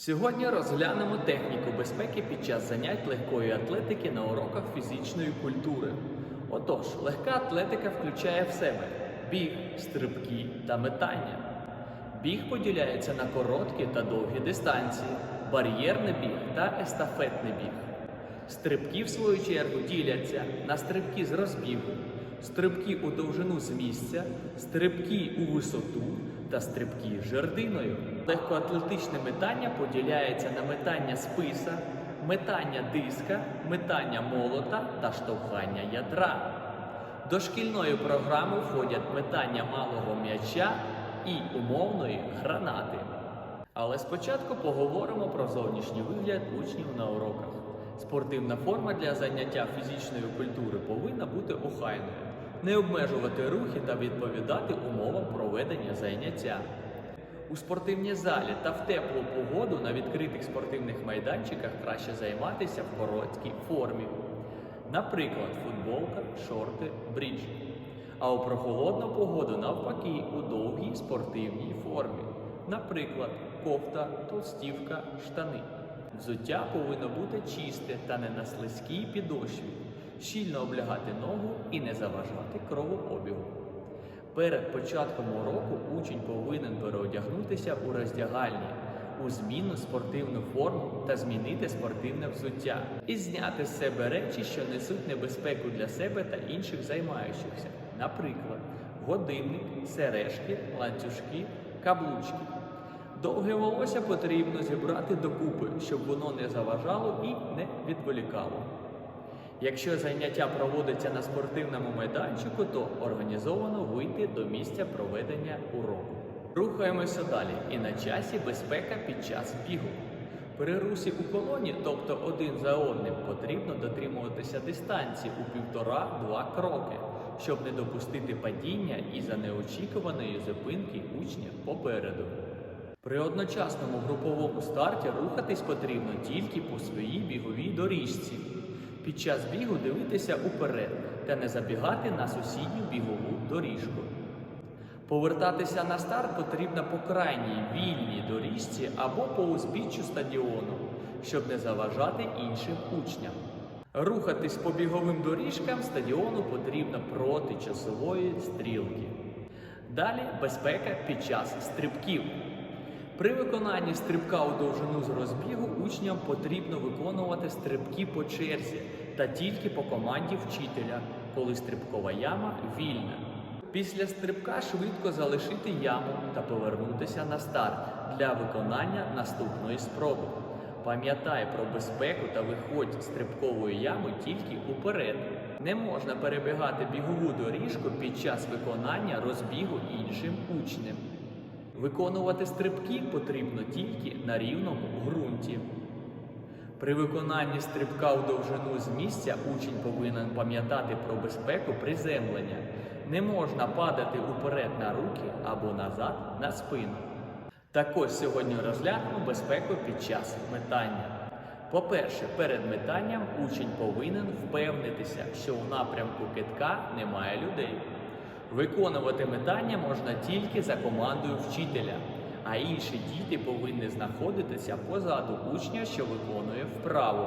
Сьогодні розглянемо техніку безпеки під час занять легкої атлетики на уроках фізичної культури. Отож, легка атлетика включає в себе біг, стрибки та метання. Біг поділяється на короткі та довгі дистанції, бар'єрний біг та естафетний біг. Стрибки, в свою чергу, діляться на стрибки з розбігу, стрибки у довжину з місця, стрибки у висоту та стрибки жердиною. Легкоатлетичне метання поділяється на метання списа, метання диска, метання молота та штовхання ядра. До шкільної програми входять метання малого м'яча і умовної гранати. Але спочатку поговоримо про зовнішній вигляд учнів на уроках. Спортивна форма для заняття фізичної культури повинна бути охайною, не обмежувати рухи та відповідати умовам проведення заняття. У спортивній залі та в теплу погоду на відкритих спортивних майданчиках краще займатися в короткій формі. Наприклад, футболка, шорти, бріджі. А у прохолодну погоду навпаки у довгій спортивній формі. Наприклад, кофта, толстівка, штани. Взуття повинно бути чисте та не на слизькій підошві, щільно облягати ногу і не заважати кровообігу. Перед початком уроку учень повинен переодягнутися у роздягальні, у змінну спортивну форму та змінити спортивне взуття і зняти з себе речі, що несуть небезпеку для себе та інших займаючихся, наприклад, годинник, сережки, ланцюжки, каблучки. Довге волосся потрібно зібрати докупи, щоб воно не заважало і не відволікало. Якщо заняття проводиться на спортивному майданчику, то організовано вийти до місця проведення уроку. Рухаємося далі і на часі безпека під час бігу. При русі у колоні, тобто один за одним, потрібно дотримуватися дистанції у півтора-два кроки, щоб не допустити падіння і за неочікуваної зупинки учня попереду. При одночасному груповому старті рухатись потрібно тільки по своїй біговій доріжці. Під час бігу дивитися уперед та не забігати на сусідню бігову доріжку. Повертатися на старт потрібно по крайній вільній доріжці або по узбіччю стадіону, щоб не заважати іншим учням. Рухатись по біговим доріжкам стадіону потрібно проти часової стрілки. Далі безпека під час стрибків. При виконанні стрибка у довжину з розбігу учням потрібно виконувати стрибки по черзі та тільки по команді вчителя, коли стрибкова яма вільна. Після стрибка швидко залишити яму та повернутися на старт для виконання наступної спроби. Пам'ятай про безпеку та виходь стрибкової ями тільки уперед. Не можна перебігати бігову доріжку під час виконання розбігу іншим учнем. Виконувати стрибки потрібно тільки на рівному ґрунті. При виконанні стрибка у довжину з місця учень повинен пам'ятати про безпеку приземлення. Не можна падати уперед на руки або назад на спину. Також сьогодні розглянемо безпеку під час метання. По-перше, перед метанням учень повинен впевнитися, що у напрямку китка немає людей. Виконувати метання можна тільки за командою вчителя, а інші діти повинні знаходитися позаду учня, що виконує вправу.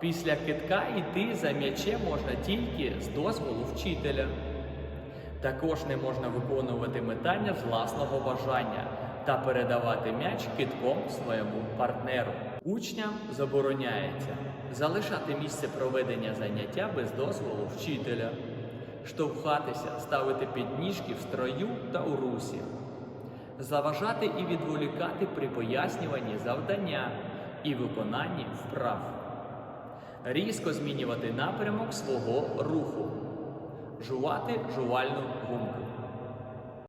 Після китка йти за м'ячем можна тільки з дозволу вчителя. Також не можна виконувати метання з власного бажання та передавати м'яч китком своєму партнеру. Учням забороняється залишати місце проведення заняття без дозволу вчителя, штовхатися, ставити підніжки в строю та у русі, заважати і відволікати при пояснюванні завдання і виконанні вправ, різко змінювати напрямок свого руху, жувати жувальну гумку.